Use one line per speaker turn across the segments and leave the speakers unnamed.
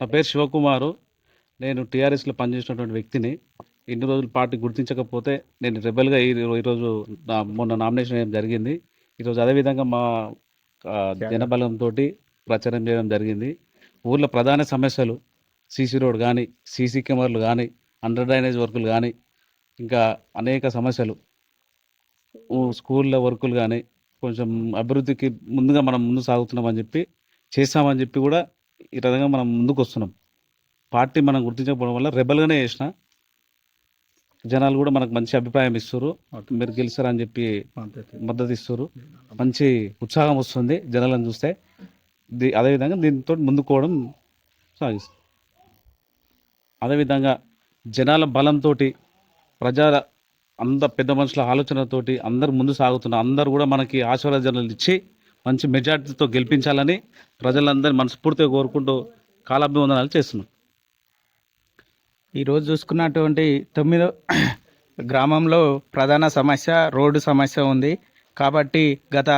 నా పేరు శివకుమారు. నేను టీఆర్ఎస్లో పనిచేసినటువంటి వ్యక్తిని. ఇన్ని రోజులు పార్టీ గుర్తించకపోతే నేను రెబల్గా ఈ ఈరోజు నా మొన్న నామినేషన్ వేయడం జరిగింది. ఈరోజు అదేవిధంగా మా జనబలంతో ప్రచారం చేయడం జరిగింది. ఊర్లో ప్రధాన సమస్యలు సీసీ రోడ్ కానీ సీసీ కెమెరాలు కానీ అండర్ డ్రైనేజ్ వర్కులు కానీ ఇంకా అనేక సమస్యలు. స్కూళ్ళ స్కూల్లో వర్కులు కానీ కొంచెం అభివృద్ధికి ముందుగా మనం ముందు సాగుతున్నామని చెప్పి చేస్తామని చెప్పి కూడా ఈ విధంగా మనం ముందుకు వస్తున్నాం పార్టీ మనం గుర్తించకపోవడం వల్ల రెబల్గానే చేసిన జనాలు కూడా మనకు మంచి అభిప్రాయం ఇస్తారు మీరు గెలిచారని చెప్పి మద్దతు ఇస్తారు మంచి ఉత్సాహం వస్తుంది జనాలను చూస్తే. దీ అదేవిధంగా దీంతో ముందుకోవడం సాగిస్తాం అదేవిధంగా జనాల బలంతో ప్రజల అంత పెద్ద మనుషుల ఆలోచనతోటి అందరు ముందు సాగుతున్నారు అందరు కూడా మనకి ఆశీర్వచనాలు ఇచ్చి మంచి మెజార్టీతో గెలిపించాలని ప్రజలందరూ మనస్ఫూర్తిగా కోరుకుంటూ కాలాభివందనాలు చేస్తున్నాం.
ఈరోజు చూసుకున్నటువంటి తొమ్మిదో గ్రామంలో ప్రధాన సమస్య రోడ్డు సమస్య ఉంది. కాబట్టి గత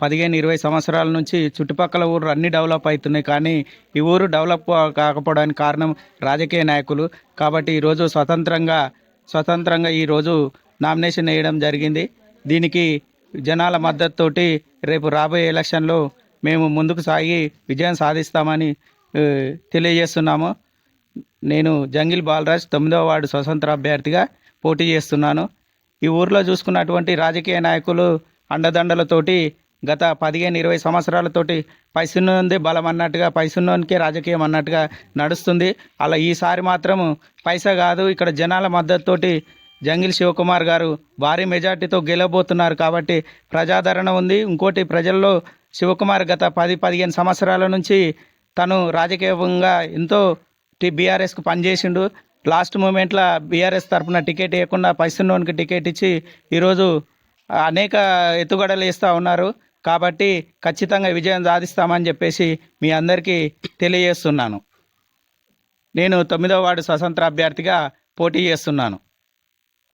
పదిహేను ఇరవై సంవత్సరాల నుంచి చుట్టుపక్కల ఊరు అన్నీ డెవలప్ అవుతున్నాయి. కానీ ఈ ఊరు డెవలప్ కాకపోవడానికి కారణం రాజకీయ నాయకులు. కాబట్టి ఈరోజు స్వతంత్రంగా స్వతంత్రంగా ఈరోజు నామినేషన్ వేయడం జరిగింది. దీనికి జనాల మద్దతుతోటి రేపు రాబోయే ఎలక్షన్లో మేము ముందుకు సాగి విజయం సాధిస్తామని తెలియజేస్తున్నాము. నేను జంగిల్ బాలరాజ్ తొమ్మిదవ వార్డు స్వతంత్ర అభ్యర్థిగా పోటీ చేస్తున్నాను. ఈ ఊర్లో చూసుకున్నటువంటి రాజకీయ నాయకులు అండదండలతోటి గత పదిహేను ఇరవై సంవత్సరాలతోటి పైసున్నోందే బలం అన్నట్టుగా పైసున్నోనికే రాజకీయం అన్నట్టుగా నడుస్తుంది. అలా ఈసారి మాత్రం పైసా కాదు ఇక్కడ జనాల మద్దతుతోటి జంగిల్ శివకుమార్ గారు భారీ మెజార్టీతో గెలవబోతున్నారు కాబట్టి ప్రజాదరణ ఉంది. ఇంకోటి ప్రజల్లో శివకుమార్ గత పది పదిహేను సంవత్సరాల నుంచి తను రాజకీయంగా ఎంతో టీ బీఆర్ఎస్కు పనిచేసిండు. లాస్ట్ మూమెంట్లో బీఆర్ఎస్ తరఫున టికెట్ ఇవ్వకుండా పైసన్నోనికి టికెట్ ఇచ్చి ఈరోజు అనేక ఎత్తుగడలు ఇస్తూ ఉన్నారు. కాబట్టి ఖచ్చితంగా విజయం సాధిస్తామని చెప్పేసి మీ అందరికీ తెలియజేస్తున్నాను. నేను తొమ్మిదవ వార్డు స్వతంత్ర అభ్యర్థిగా పోటీ చేస్తున్నాను.